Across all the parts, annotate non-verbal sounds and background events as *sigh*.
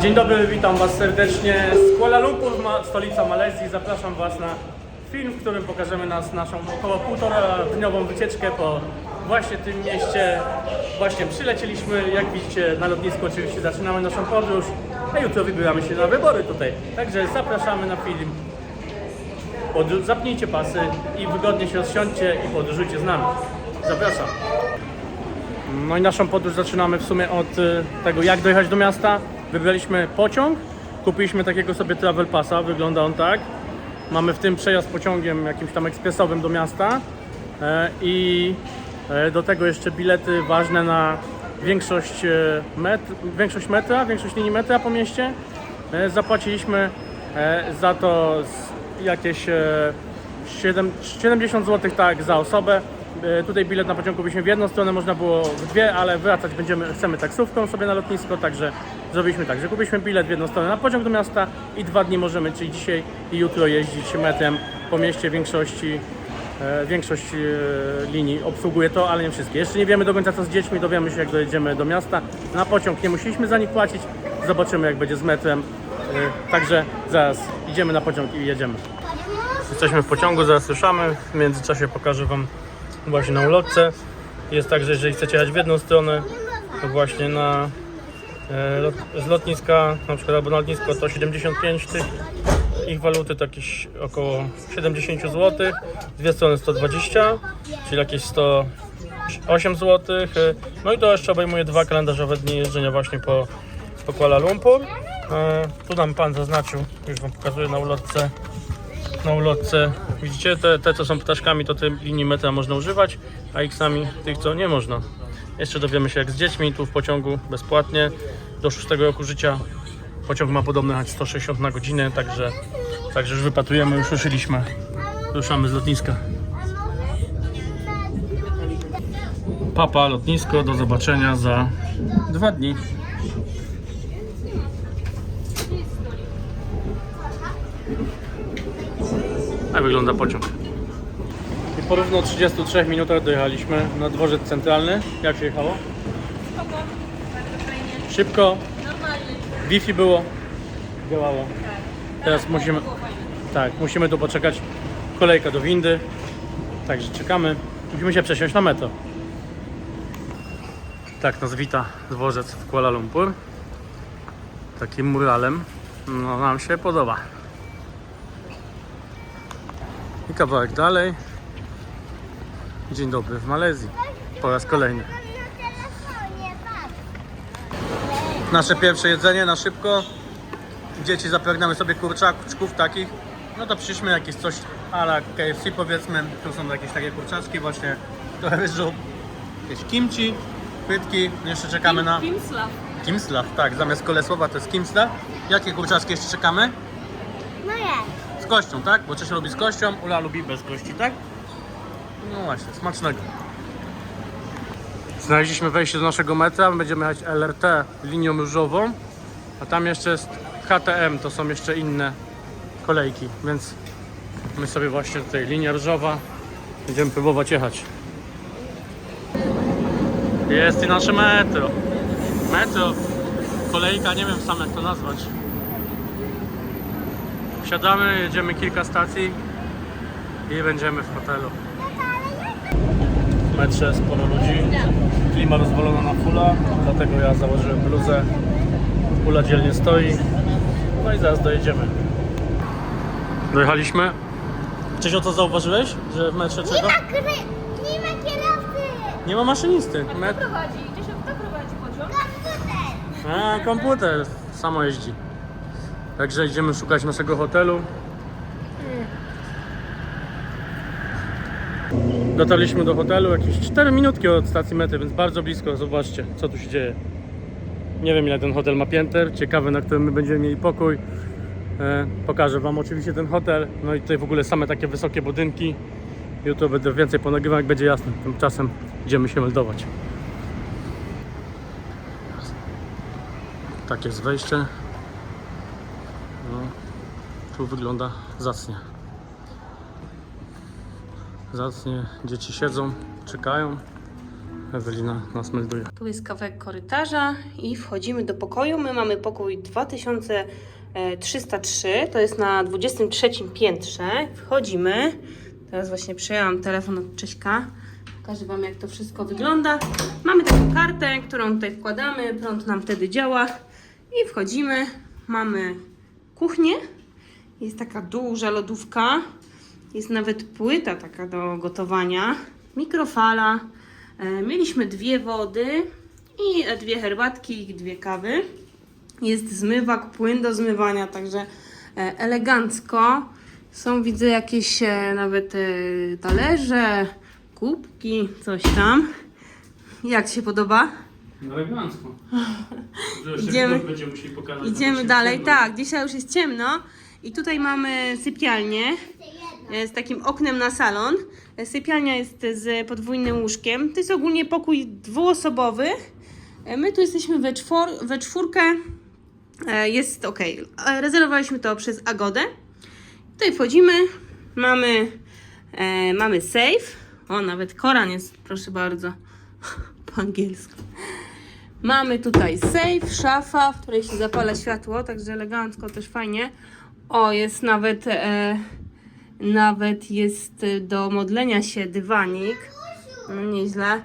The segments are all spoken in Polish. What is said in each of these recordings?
Dzień dobry, witam Was serdecznie z Kuala Lumpur, stolica Malezji. Zapraszam Was na film, w którym pokażemy nas naszą około półtora dniową wycieczkę po właśnie tym mieście. Właśnie przylecieliśmy, jak widzicie na lotnisku oczywiście zaczynamy naszą podróż, a jutro wybieramy się na wybory tutaj. Także zapraszamy na film. Podróż, zapnijcie pasy i wygodnie się rozsiądźcie i podróżujcie z nami. Zapraszam. No i naszą podróż zaczynamy w sumie od y, tego, jak dojechać do miasta. Wybraliśmy pociąg, kupiliśmy takiego sobie travel passa, wygląda on tak. Mamy w tym przejazd pociągiem jakimś tam ekspresowym do miasta e, i e, do tego jeszcze bilety ważne na większość, e, met, większość metra, większość linii metra po mieście. Zapłaciliśmy za to jakieś e, 7, 70 zł tak za osobę. E, Tutaj bilet na pociągu byliśmy w jedną stronę, można było w dwie, ale wracać będziemy, chcemy taksówką sobie na lotnisko, także zrobiliśmy tak, że kupiliśmy bilet w jedną stronę na pociąg do miasta i dwa dni możemy, czyli dzisiaj i jutro jeździć metrem po mieście. Większości, e, większość e, linii obsługuje to, ale nie wszystkie. Jeszcze nie wiemy do końca co z dziećmi, dowiemy się jak dojedziemy do miasta. Na pociąg nie musieliśmy za nich płacić, zobaczymy jak będzie z metrem. Także zaraz idziemy na pociąg i jedziemy. Jesteśmy w pociągu, zaraz ruszamy. W międzyczasie pokażę Wam właśnie na ulotce. Jest tak, że jeżeli chcecie jechać w jedną stronę, to właśnie na e, z lotniska, na przykład albo na lotnisko to 75 tych ich waluty to jakieś około 70 zł, dwie strony 120, czyli jakieś 108 zł. No i to jeszcze obejmuje dwa kalendarzowe dni jeżdżenia właśnie po, po Kuala Lumpur. E, tu nam pan zaznaczył, już wam pokazuję na ulotce na ulotce. Widzicie, te, te co są ptaszkami, to te linii metra można używać, a X-ami tych co nie można. Jeszcze dowiemy się jak z dziećmi, tu w pociągu bezpłatnie. Do 6 roku życia pociąg ma podobno jechać 160 na godzinę, także, także już wypatrujemy, już ruszyliśmy. Ruszamy z lotniska. Papa, lotnisko, do zobaczenia za dwa dni. Tak wygląda pociąg. I po równo 33 minutach dojechaliśmy na dworzec centralny. Jak się jechało? Spoko, bardzo fajnie. Szybko, Normalnie. Wi-Fi było, działało. Tak. Teraz musimy, Było fajnie. tak, musimy tu poczekać. Kolejka do windy. Także czekamy. Musimy się przesiąść na metro. Tak nas wita dworzec w Kuala Lumpur. Takim muralem. No nam się podoba. Kawałek dalej. Dzień dobry w Malezji. Po raz kolejny. Nasze pierwsze jedzenie na szybko. Dzieci zapragnęły sobie kurczaczków takich. No to przyszliśmy jakieś coś ala KFC powiedzmy. Tu są jakieś takie kurczaczki właśnie. Trochę ryżu. Jakieś kimchi, pytki. Jeszcze czekamy na... Kimslav. Kimslaw, tak. Zamiast kolesłowa to jest kimslaw. Jakie kurczaczki jeszcze czekamy? Z kością, tak? Bo Czesia lubi z kością, Ula lubi bez kości, tak? No właśnie, smacznego. Znaleźliśmy wejście do naszego metra, będziemy jechać LRT linią różową, a tam jeszcze jest HTM, to są jeszcze inne kolejki, więc my sobie właśnie tutaj linia różowa będziemy próbować jechać. Jest i nasze metro. Metro, kolejka, nie wiem sam jak to nazwać. Wsiadamy, jedziemy kilka stacji i będziemy w hotelu. W metrze sporo ludzi, klima rozwalona na fulla, dlatego ja założyłem bluzę. Ula dzielnie stoi, no i zaraz dojedziemy. Dojechaliśmy. Czyś o to zauważyłeś, że w metrze Nie czego? ma, kry... nie ma kierowcy. Nie ma maszynisty. Kto Met... prowadzi? Gdzieś kto prowadzi? Komputer. A, komputer samo jeździ. Także idziemy szukać naszego hotelu. Dotarliśmy do hotelu jakieś 4 minutki od stacji metry, więc bardzo blisko. Zobaczcie, co tu się dzieje. Nie wiem, ile ten hotel ma pięter. Ciekawe, na którym my będziemy mieli pokój. E, pokażę Wam oczywiście ten hotel. No i tutaj w ogóle same takie wysokie budynki. Jutro będę więcej ponagrywał, jak będzie jasno. Tymczasem idziemy się meldować. Tak jest wejście. No, tu wygląda zacnie. Zacnie dzieci siedzą, czekają. Ewelina nas melduje. Tu jest kawałek korytarza i wchodzimy do pokoju. My mamy pokój 2303, to jest na 23 piętrze. Wchodzimy. Teraz właśnie przejęłam telefon od Cześka. Pokażę Wam, jak to wszystko wygląda. Mamy taką kartę, którą tutaj wkładamy. Prąd nam wtedy działa. I wchodzimy. Mamy kuchnię. Jest taka duża lodówka. Jest nawet płyta taka do gotowania. Mikrofala. E, Mieliśmy dwie wody i dwie herbatki i dwie kawy. Jest zmywak, płyn do zmywania, także e, elegancko. Są widzę jakieś e, nawet talerze, kubki, coś tam. Jak Ci się podoba? Elegancko. *laughs* Idziemy- będziemy musieli pokazać. Idziemy dalej. Tak, dzisiaj już jest ciemno. I tutaj mamy sypialnię e, z takim oknem na salon. E, Sypialnia jest z podwójnym łóżkiem. To jest ogólnie pokój dwuosobowy. E, My tu jesteśmy we, czwor, we czwórkę. E, Jest ok. Rezerwowaliśmy to przez Agodę. Tutaj wchodzimy. Mamy, e, mamy safe. O, nawet Koran jest, proszę bardzo, *laughs* po angielsku. Mamy tutaj safe, szafa, w której się zapala światło, także elegancko, też fajnie. O, jest nawet, e, nawet jest e, do modlenia się dywanik. No nieźle.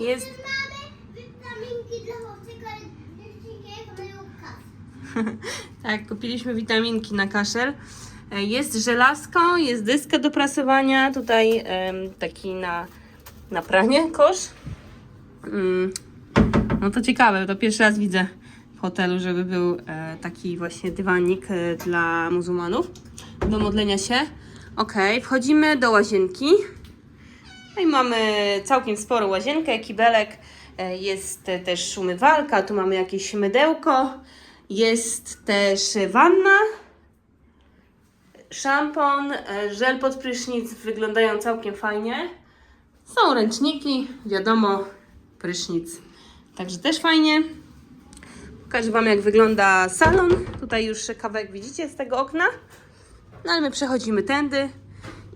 Jest, *laughs* tak, kupiliśmy witaminki na kaszel. E, Jest żelazko, jest dyska do prasowania, tutaj em, taki na, na pranie kosz. Mm, No to ciekawe, to pierwszy raz widzę w hotelu, żeby był e, taki właśnie dywanik e, dla muzułmanów do modlenia się. Ok, wchodzimy do łazienki. No i mamy całkiem sporą łazienkę, kibelek, e, jest też umywalka, tu mamy jakieś mydełko, jest też wanna, szampon, e, żel pod prysznic, wyglądają całkiem fajnie. Są ręczniki, wiadomo, prysznic. Także też fajnie. Pokażę Wam, jak wygląda salon. Tutaj już kawałek widzicie z tego okna. No ale my przechodzimy tędy.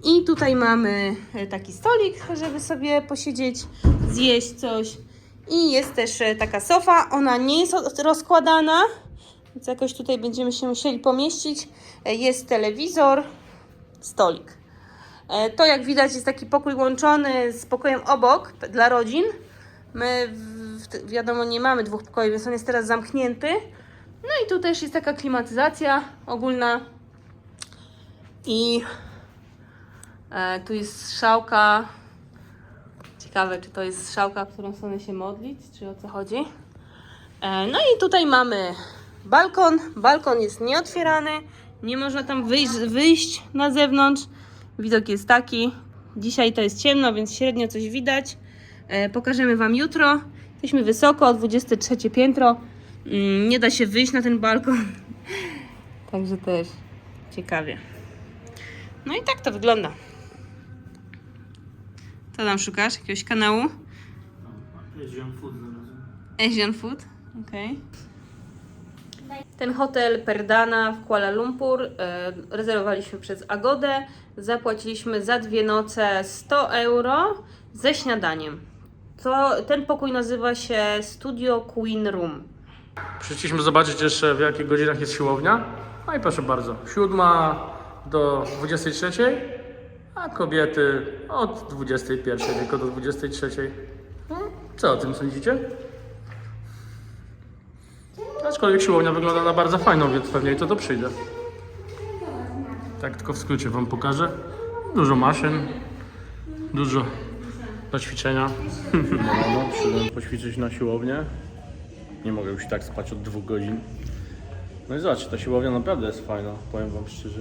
I tutaj mamy e, taki stolik, żeby sobie posiedzieć, zjeść coś. I jest też e, taka sofa. Ona nie jest rozkładana, więc jakoś tutaj będziemy się musieli pomieścić. E, Jest telewizor, stolik. To jak widać jest taki pokój łączony z pokojem obok dla rodzin. My wiadomo nie mamy dwóch pokoi, więc on jest teraz zamknięty. No i tu też jest taka klimatyzacja ogólna. I e, tu jest szałka. Ciekawe, czy to jest szałka, w którą stronę się modlić, czy o co chodzi. E, no i tutaj mamy balkon. Balkon jest nieotwierany. Nie można tam wyjść, wyjść na zewnątrz. Widok jest taki. Dzisiaj to jest ciemno, więc średnio coś widać. E, pokażemy Wam jutro. Jesteśmy wysoko, 23 piętro. Mm, nie da się wyjść na ten balkon. *laughs* Także też ciekawie. No i tak to wygląda. Co tam szukasz? Jakiegoś kanału? Asian Food, okej. Ten hotel Perdana w Kuala Lumpur e, rezerwowaliśmy przez Agodę. Zapłaciliśmy za dwie noce 100 euro ze śniadaniem. To, ten pokój nazywa się Studio Queen Room. Przyszliśmy zobaczyć jeszcze w jakich godzinach jest siłownia. No i proszę bardzo, siódma do 23, a kobiety od 21 tylko do 23. No, co o tym sądzicie? Aczkolwiek siłownia wygląda na bardzo fajną, więc pewnie i to to przyjdę. Tak tylko w skrócie Wam pokażę. Dużo maszyn, dużo do ćwiczenia. No, no, przyszedłem poćwiczyć na siłownię. Nie mogę już tak spać od dwóch godzin. No i zobaczcie, ta siłownia naprawdę jest fajna, powiem wam szczerze.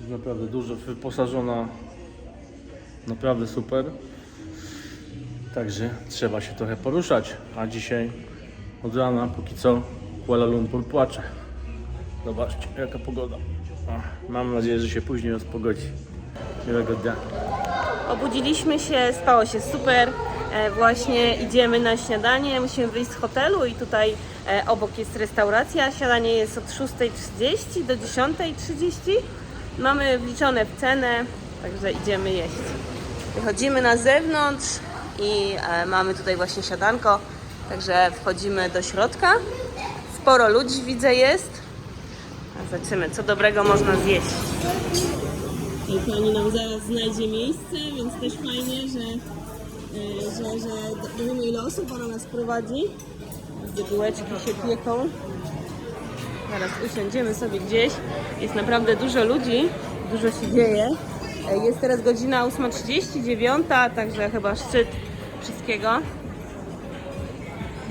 Jest naprawdę dużo wyposażona. Naprawdę super. Także trzeba się trochę poruszać. A dzisiaj od rana póki co Kuala Lumpur płacze. Zobaczcie jaka pogoda. Mam nadzieję, że się później rozpogodzi. Miłego dnia. Obudziliśmy się, spało się super. E, właśnie idziemy na śniadanie, musimy wyjść z hotelu i tutaj e, obok jest restauracja. Śniadanie jest od 6.30 do 10.30. Mamy wliczone w cenę, także idziemy jeść. Wychodzimy na zewnątrz. i e, mamy tutaj właśnie siadanko, także wchodzimy do środka. Sporo ludzi widzę jest. Zobaczymy, co dobrego można zjeść. I pani nam zaraz znajdzie miejsce, więc też fajnie, że, e, że, że wiemy ile osób ona nas prowadzi. Bułeczki się pieką. Zaraz usiądziemy sobie gdzieś. Jest naprawdę dużo ludzi, dużo się dzieje. E, Jest teraz godzina 8.39, także chyba szczyt wszystkiego.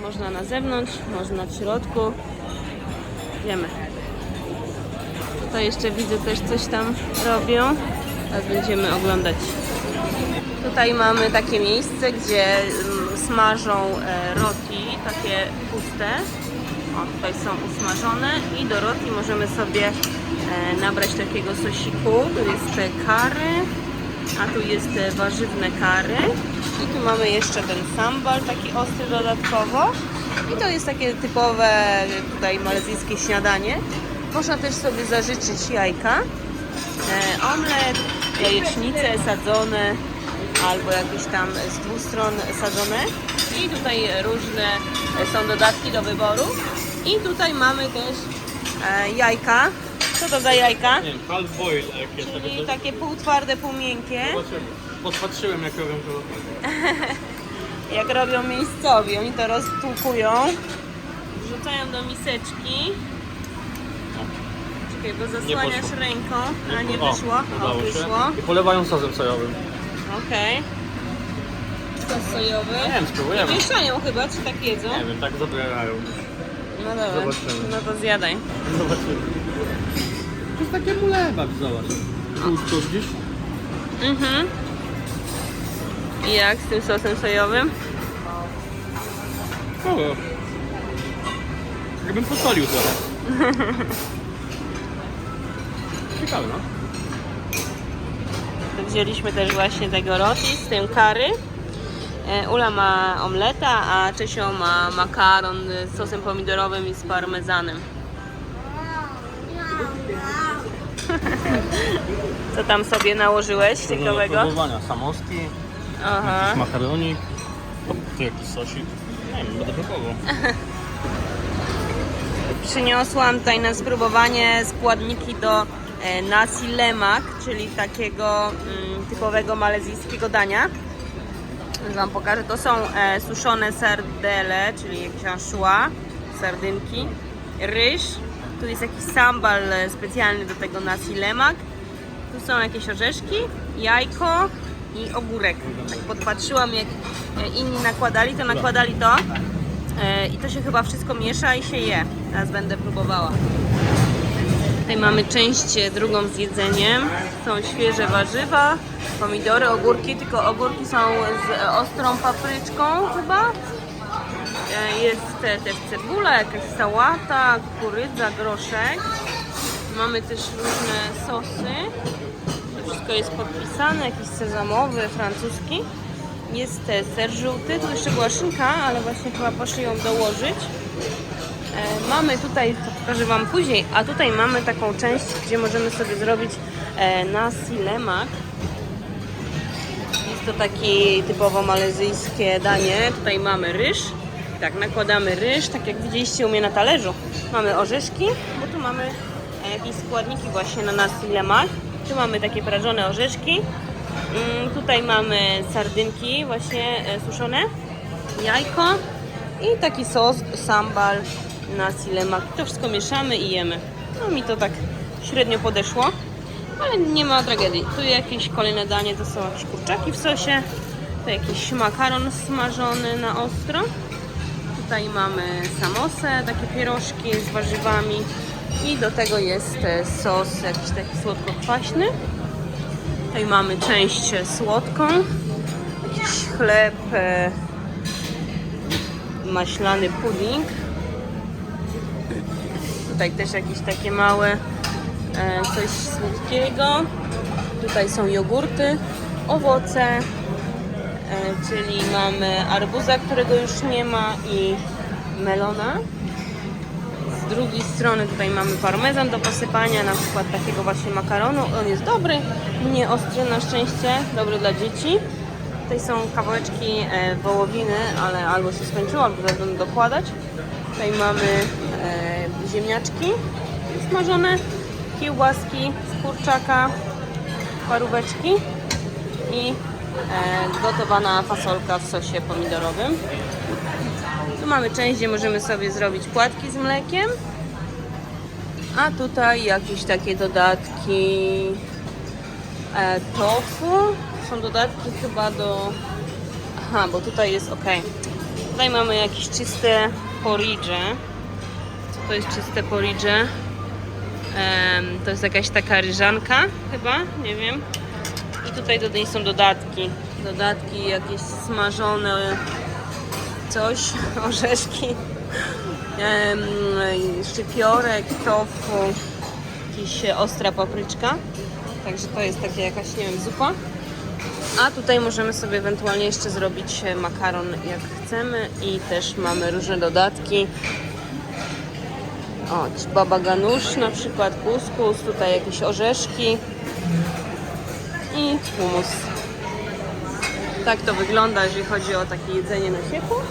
Można na zewnątrz, można w środku. Idziemy. Tutaj jeszcze widzę też coś tam robią. Teraz będziemy oglądać. Tutaj mamy takie miejsce, gdzie mm, smażą e, roti, takie puste. O, tutaj są usmażone i do roti możemy sobie e, nabrać takiego sosiku. Tu jest kary, a tu jest e, warzywne kary. I tu mamy jeszcze ten sambal, taki ostry dodatkowo. I to jest takie typowe tutaj malezyjskie śniadanie. Można też sobie zażyczyć jajka, e, omlet, jajecznice sadzone albo jakieś tam z dwóch stron sadzone. I tutaj różne są dodatki do wyboru. I tutaj mamy też e, jajka. Co to za jajka? Nie wiem, half boil jakieś Czyli takie półtwarde, półmiękkie. Zobaczymy. Podpatrzyłem jak robią to. *laughs* jak robią miejscowi. Oni to roztłukują, wrzucają do miseczki. Bo zasłaniasz poszło. ręką, a nie O, wyszło. O, udało się. wyszło. I polewają sosem sojowym. Okej. Sos sojowy. Nie wiem, spróbujemy. Mieszają chyba, czy tak jedzą? Nie wiem, tak zabierają. No dobra, Zobaczymy. no to zjadaj. Zobaczymy. To jest takie mulewak, zobacz. Tłusto gdzieś. Mhm. I jak z tym sosem sojowym? O. Jakbym posolił trochę. *laughs* Ciekawe, no. Wzięliśmy też właśnie tego roti z tym curry. E, Ula ma omleta, a Czesio ma makaron z sosem pomidorowym i z parmezanem. *laughs* Co tam sobie nałożyłeś ciekawego? próbowania. Samoski, Aha. jakiś makaronik. Tu jakiś sosik. Nie wiem, będę próbował. *laughs* Przyniosłam tutaj na spróbowanie składniki do nasi lemak, czyli takiego mm, typowego malezyjskiego dania. Wam pokażę. To są e, suszone sardele, czyli jakieś anchois, sardynki, ryż. Tu jest jakiś sambal e, specjalny do tego nasi lemak. Tu są jakieś orzeszki, jajko i ogórek. Tak podpatrzyłam jak e, inni nakładali, to nakładali to. E, I to się chyba wszystko miesza i się je. Teraz będę próbowała. Tutaj mamy część e, drugą z jedzeniem. Są świeże warzywa, pomidory, ogórki, tylko ogórki są z e, ostrą papryczką chyba. E, Jest też cebula, jakaś sałata, kukurydza, groszek. Mamy też różne sosy. To wszystko jest podpisane, jakiś sezamowy, francuski. Jest ser żółty, tu jeszcze była szynka, ale właśnie chyba poszli ją dołożyć. Mamy tutaj, to pokażę Wam później, a tutaj mamy taką część, gdzie możemy sobie zrobić e, nasi lemak. Jest to takie typowo malezyjskie danie. Tutaj mamy ryż. Tak, nakładamy ryż, tak jak widzieliście u mnie na talerzu. Mamy orzeszki, bo tu mamy e, jakieś składniki właśnie na nasi lemak. Tu mamy takie prażone orzeszki. Mm, Tutaj mamy sardynki właśnie e, suszone, jajko i taki sos sambal nasi lemak. To wszystko mieszamy i jemy. No mi to tak średnio podeszło, ale nie ma tragedii. Tu jakieś kolejne danie to są jakieś kurczaki w sosie, tu jakiś makaron smażony na ostro. Tutaj mamy samosę, takie pierożki z warzywami i do tego jest e, sos jakiś taki słodko-kwaśny. Tutaj mamy część słodką, jakiś chleb, e, maślany pudding. Tutaj też jakieś takie małe e, coś słodkiego. Tutaj są jogurty, owoce, e, czyli mamy arbuza, którego już nie ma i melona. Z drugiej strony tutaj mamy parmezan do posypania, na przykład takiego właśnie makaronu. On jest dobry, nie ostry na szczęście, dobry dla dzieci. Tutaj są kawałeczki e, wołowiny, ale albo się skończyło, albo będą dokładać. Tutaj mamy ziemniaczki smażone, kiełbaski z kurczaka, paróweczki i e, gotowana fasolka w sosie pomidorowym. Tu mamy część, gdzie możemy sobie zrobić płatki z mlekiem. A tutaj jakieś takie dodatki e, tofu. Są dodatki chyba do... Aha, bo tutaj jest ok. Tutaj mamy jakieś czyste porridge. To jest czyste porridge? To jest jakaś taka ryżanka chyba, nie wiem. I tutaj do niej są dodatki. Dodatki jakieś smażone coś, *laughs* orzeszki, szczypiorek, tofu, jakaś ostra papryczka. Także to jest taka jakaś, nie wiem, zupa. A tutaj możemy sobie ewentualnie jeszcze zrobić makaron jak chcemy i też mamy różne dodatki. O, baba ganusz na przykład, kuskus, tutaj jakieś orzeszki i humus. Tak to wygląda, jeżeli chodzi o takie jedzenie na ciepło.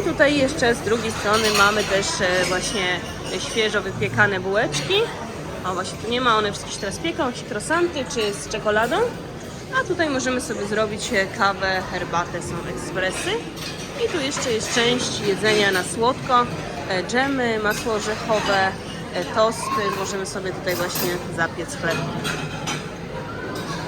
I tutaj jeszcze z drugiej strony mamy też e, właśnie świeżo wypiekane bułeczki. O właśnie tu nie ma, one wszystkie się teraz pieką, jakieś croissanty czy z czekoladą. A tutaj możemy sobie zrobić e, kawę, herbatę, są ekspresy. I tu jeszcze jest część jedzenia na słodko, dżemy, masło orzechowe, e, tosty. Możemy sobie tutaj właśnie zapiec chleb.